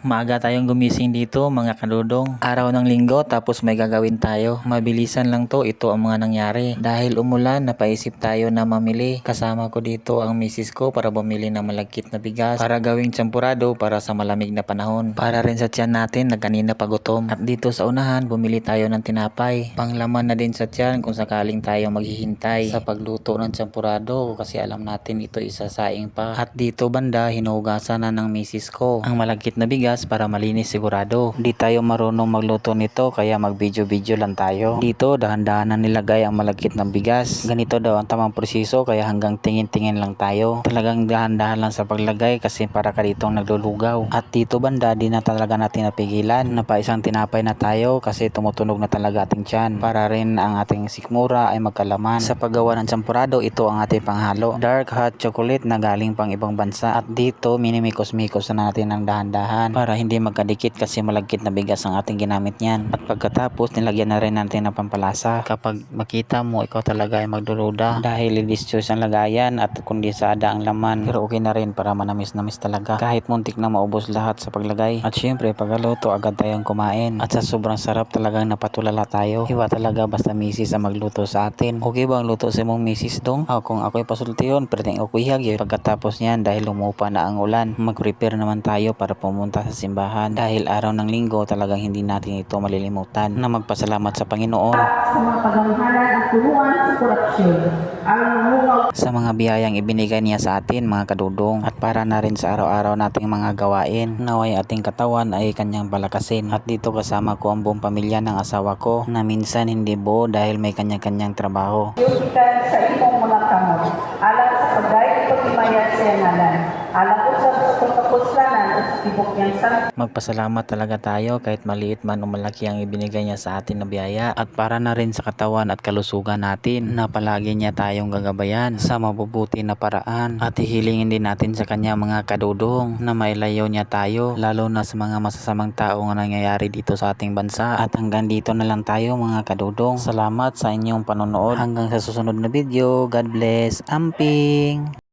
Maaga tayong gumising dito mga kadudong. Araw ng linggo tapos may gagawin tayo. Mabilisan lang to, ito ang mga nangyari. Dahil umulan, napaisip tayo na mamili. Kasama ko dito ang misis ko para bumili ng malagkit na bigas para gawing champurado para sa malamig na panahon. Para rin sa tiyan natin na kanina pa gutom. At dito sa unahan, bumili tayo ng tinapay. Panglaman na din sa tiyan kung sakaling tayo maghihintay sa pagluto ng champurado kasi alam natin ito isasaing pa. At dito banda, hinugasan na ng misis ko ang malagkit na bigas para malinis sigurado. Di tayo marunong magluto nito kaya mag-video-video lang tayo. Dito, dahan-dahan na nilagay ang malagkit ng bigas. Ganito daw ang tamang proseso kaya hanggang tingin-tingin lang tayo. Talagang dahan-dahan lang sa paglagay kasi para ka ditong naglulugaw. At dito banda, di na talaga natin napigilan. Napaisang tinapay na tayo kasi tumutunog na talaga ating tiyan. Para rin ang ating sikmura ay magkalaman. Sa paggawa ng champurado, ito ang ating panghalo. Dark hot chocolate na galing pang ibang bansa. At dito, minimikos-mikos na natin ng dahan-dahan para hindi magkadikit kasi malagkit na bigas ang ating ginamit niyan. At pagkatapos, nilagyan na rin natin ng pampalasa. Kapag makita mo, ikaw talaga ay magduruda dahil delicious ang lagayan at kondensada ang laman. Pero okay na rin para manamis-namis talaga. Kahit muntik na maubos lahat sa paglagay. At syempre, pagkaluto, agad tayong kumain. At sa sobrang sarap talagang napatulala tayo. Iwa talaga basta misis ang magluto sa atin. Okay ba ang luto sa mong misis dong? Ah, kung ako'y pasulti yun, pwedeng ako ihagyo. Pagkatapos niyan, dahil lumupa na ang ulan, mag-prepare naman tayo para pumunta sa simbahan. Dahil araw ng linggo, talagang hindi natin ito malilimutan na magpasalamat sa Panginoon sa mga kagamhanan at tulungan sa sa mga biyayang ibinigay niya sa atin mga kadudong at para na rin sa araw-araw nating mga gawain naway ating katawan ay kanyang palakasin at dito kasama ko ang buong pamilya ng asawa ko na minsan hindi buo dahil may kanya-kanyang trabaho kita sa imong mga kamot. Alang sa pagdayag paghimayat sa ngalan. Alang usab sa pagkapuslanan at tibok niyang sa Magpasalamat talaga tayo kahit maliit man o malaki ang ibinigay niya sa atin na biyaya at para na rin sa katawan at kalusugan natin na palagi niya tayong gagabayan sa mabubuti na paraan at hihilingin din natin sa kanya mga kadudong na mailayo niya tayo lalo na sa mga masasamang tao na nangyayari dito sa ating bansa at hanggang dito na lang tayo mga kadudong. Salamat sa inyong panonood hanggang sa susunod na video. God bless. Amping!